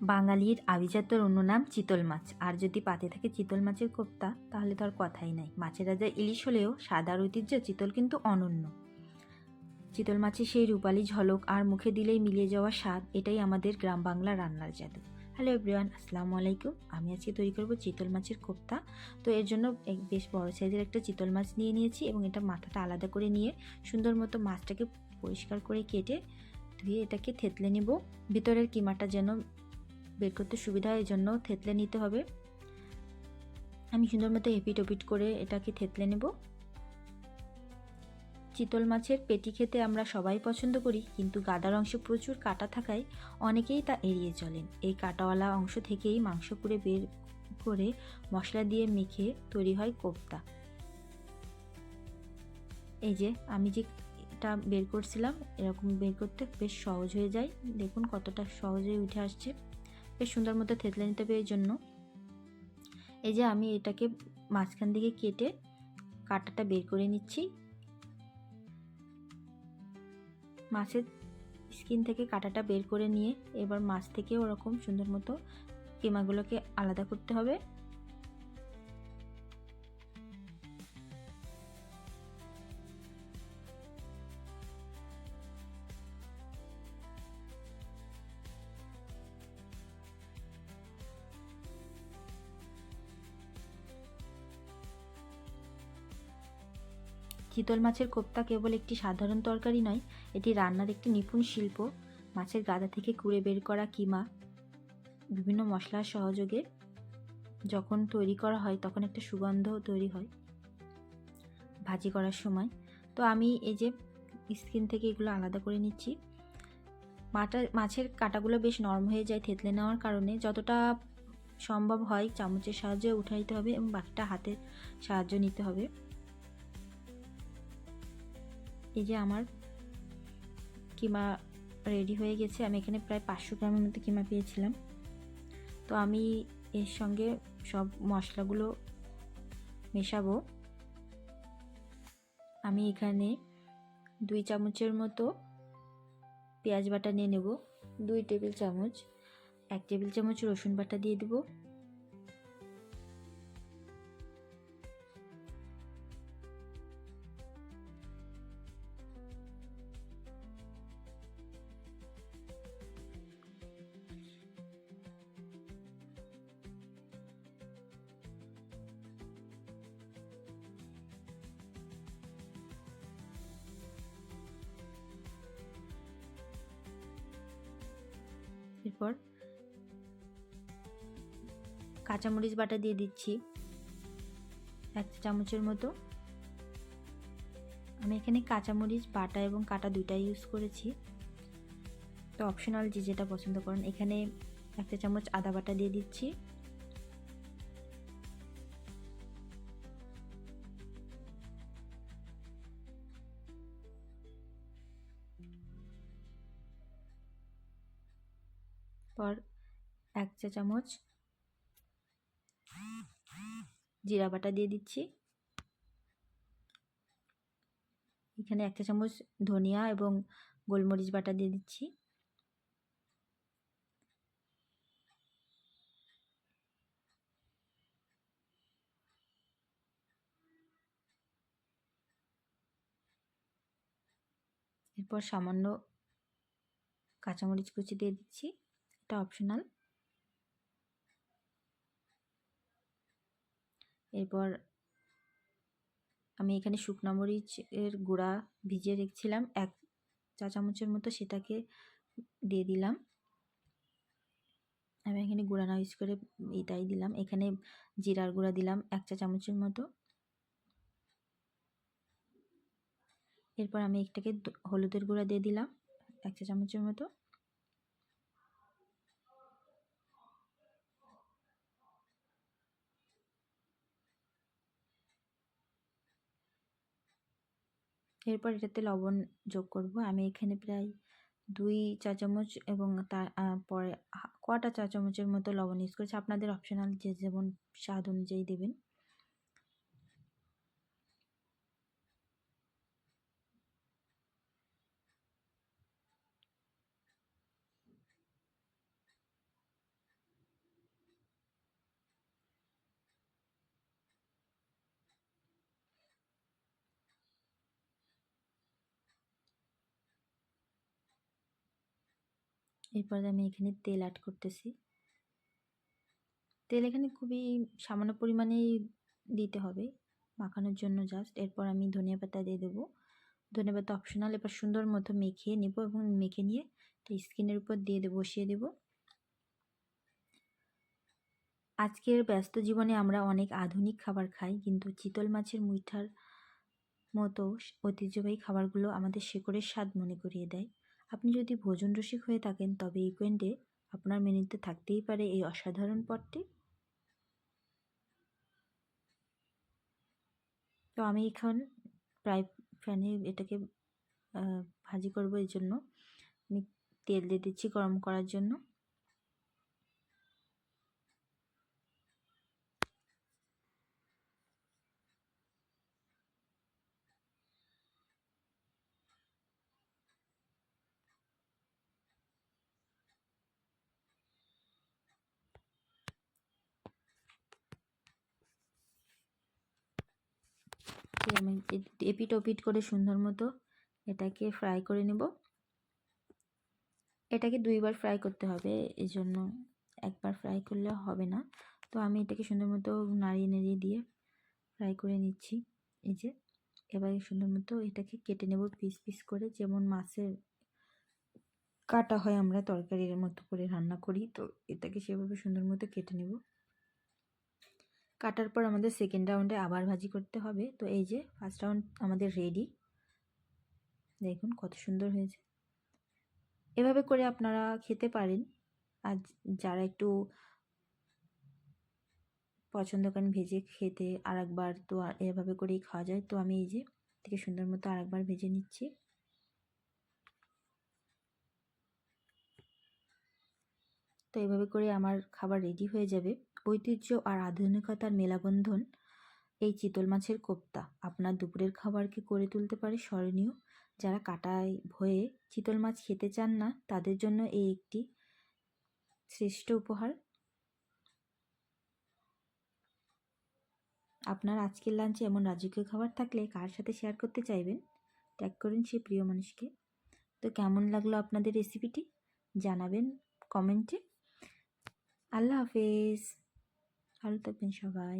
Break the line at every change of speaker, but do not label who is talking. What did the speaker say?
বাঙালির আভিজাত্যর অন্য নাম চিতল মাছ। আর যদি পাতে থাকে চিতল মাছের কোপ্তা, তাহলে তো আর কথাই নাই। মাছের রাজা ইলিশ হলেও সাদার ঐতিহ্য চিতল কিন্তু অনন্য। চিতল মাছের সেই রূপালি ঝলক আর মুখে দিলেই মিলিয়ে যাওয়া স্বাদ, এটাই আমাদের গ্রাম বাংলা রান্নার জাদু। হ্যালো এভরিওয়ান, আসসালামু আলাইকুম। আমি আজকে তৈরি করব চিতল মাছের কোপ্তা। তো এর জন্য বেশ বড় সাইজের একটা চিতল মাছ নিয়ে নিয়েছি এবং এটা মাথাটা আলাদা করে নিয়ে সুন্দর মতো মাছটাকে পরিষ্কার করে কেটে ধুয়ে এটাকে থেতলে নেব। ভিতরের কিমাটা যেন বের করতে সুবিধা হয় এই জন্য থেতলে নিতে হবে। আমি সুন্দর মতো এপিট ওপিট করে এটাকে থেতলে নেব। চিতল মাছের পেটি খেতে আমরা সবাই পছন্দ করি, কিন্তু গাদার অংশে প্রচুর কাটা থাকায় অনেকেই তা এড়িয়ে চলেন। এই কাটাওয়ালা অংশ থেকেই মাংস পুড়ে বের করে মশলা দিয়ে মেখে তৈরি হয় কোপ্তা এই যে, আমি যে এটা বের করছিলাম, এরকম বের করতে বেশ সহজ হয়ে যায়। দেখুন কতটা সহজে উঠে আসছে। বেশ সুন্দর মতো থেতলে নিতে হবে এই জন্য এই যে আমি এটাকে মাঝখান দিকে কেটে কাটাটা বের করে নিচ্ছি। মাছের স্কিন থেকে কাটাটা বের করে নিয়ে এবার মাছ থেকে ওরকম সুন্দর মতো কিমাগুলোকে আলাদা করতে হবে। চিতল মাছের কোপ্তা কেবল একটি সাধারণ তরকারি নয়, এটি রান্নার একটি নিপুণ শিল্প। মাছের গাদা থেকে কুড়ে বের করা কিমা, বিভিন্ন মশলার সহযোগে যখন তৈরি করা হয় তখন একটা সুগন্ধ তৈরি হয় ভাজি করার সময়। তো আমি এই যে স্কিন থেকে এগুলো আলাদা করে নিচ্ছি। মাটা, মাছের কাঁটাগুলো বেশ নরম হয়ে যায় থেতলে নেওয়ার কারণে। যতটা সম্ভব হয় চামচের সাহায্যে উঠাইতে হবে এবং বাকিটা হাতের সাহায্য নিতে হবে। এই যে আমার কিমা রেডি হয়ে গেছে, আমি এখানে প্রায় পাঁচশো গ্রামের মতো কিমা পেয়েছিলাম। তো আমি এর সঙ্গে সব মশলাগুলো মেশাবো। আমি এখানে দুই চামচের মতো পেঁয়াজ বাটা নিয়ে নেব, দুই টেবিল চামচ, এক টেবিল চামচ রসুন বাটা দিয়ে দেবো। এরপর কাঁচামরিচ বাটা দিয়ে দিচ্ছি, এক চামচের মতো। আমি এখানে কাঁচামরিচ, বাটা এবং কাটা দুইটাই ইউজ করেছি। তো অপশনাল যে যেটা পছন্দ করেন, এখানে একটা চামচ আদা বাটা দিয়ে দিচ্ছি। পর এক চা চামচ জিরা বাটা দিয়ে দিচ্ছি। এখানে এক চা চামচ ধনিয়া এবং গোলমরিচ বাটা দিয়ে দিচ্ছি। এরপর সামান্য কাঁচামরিচ কুচি দিয়ে দিচ্ছি। এটা অপশনাল এরপর আমি এখানে শুকনো মরিচ এর গুঁড়া ভিজিয়ে রেখেছিলাম, এক চা চামচের মতো সেটাকে দিয়ে দিলাম। আমি এখানে গুঁড়া না ইউজ করে এটাই দিলাম। এখানে জিরার গুঁড়া দিলাম এক চা চামচের মতো। এরপর আমি একটাকে হলুদের গুঁড়া দিয়ে দিলাম এক চা চামচের মতো। এরপর এটাতে লবণ যোগ করব। আমি এখানে প্রায় দুই চা চামচ এবং তার পরে কটা চা চামচের মতো লবণ ইউজ করেছি। আপনাদের অপশনাল যে যেমন স্বাদ অনুযায়ী দেবেন। এরপর আমি এখানে তেল অ্যাড করতেছি। তেল এখানে খুবই সামান্য পরিমাণেই দিতে হবে মাখানোর জন্য জাস্ট এরপর আমি ধনিয়া পাতা দিয়ে দেবো। ধনিয়া পাতা অপশনাল এবার সুন্দর মতো মেখে নেব এবং মেখে নিয়ে স্কিনের উপর দিয়ে দেবো, বসিয়ে দেবো। আজকের ব্যস্ত জীবনে আমরা অনেক আধুনিক খাবার খাই, কিন্তু চিতল মাছের মুইঠার মতো ঐতিহ্যবাহী খাবারগুলো আমাদের শেকড়ের স্বাদ মনে করিয়ে দেয়। আপনি যদি ভোজন রসিক হয়ে থাকেন, তবে উইকেন্ডে আপনার মেনুতে থাকতেই পারে এই অসাধারণ পদটি। তো আমি এখন প্রায় ফ্যানে এটাকে ভাজি করব এই জন্য আমি তেল দিয়ে দিচ্ছি গরম করার জন্য। আমি এপিট ওপিট করে সুন্দর মতো এটাকে ফ্রাই করে নেব। এটাকে দুইবার ফ্রাই করতে হবে এই জন্য একবার ফ্রাই করলে হবে না। তো আমি এটাকে সুন্দর মতো নাড়িয়ে নাড়িয়ে দিয়ে ফ্রাই করে নিচ্ছি। এই যে, এবার সুন্দর মতো এটাকে কেটে নেব পিস পিস করে, যেমন মাছের কাটা হয় আমরা তরকারির মতো করে রান্না করি, তো এটাকে সেভাবে সুন্দর মতো কেটে নেব। কাটার পর আমাদের সেকেন্ড রাউন্ডে আবার ভাজি করতে হবে। তো এই যে ফার্স্ট রাউন্ড আমাদের রেডি দেখুন কত সুন্দর হয়েছে। এভাবে করে আপনারা খেতে পারেন। আর যারা একটু পছন্দ করেন ভেজে খেতে আর একবার তো এভাবে করেই খাওয়া যায়। তো আমি এই যে থেকে সুন্দর মতো আরেকবার ভেজে নিচ্ছি। তো এভাবে করে আমার খাবার রেডি হয়ে যাবে। ঐতিহ্য আর আধুনিকতার মেলাবন্ধন এই চিতল মাছের কোপ্তা। আপনার দুপুরের খাবারকে করে তুলতে পারে স্মরণীয়? যারা কাটায় ভয়ে চিতল মাছ খেতে চান না, তাদের জন্য এই একটি শ্রেষ্ঠ উপহার। আপনার আজকের লাঞ্চে এমন রাজকীয় খাবার থাকলে কার সাথে শেয়ার করতে চাইবেন? ট্যাগ করুন সেই প্রিয় মানুষকে। তো কেমন লাগল আপনাদের রেসিপিটি জানাবেন কমেন্টে আল্লাহ হাফেজ। ভালো থাকবেন সবাই।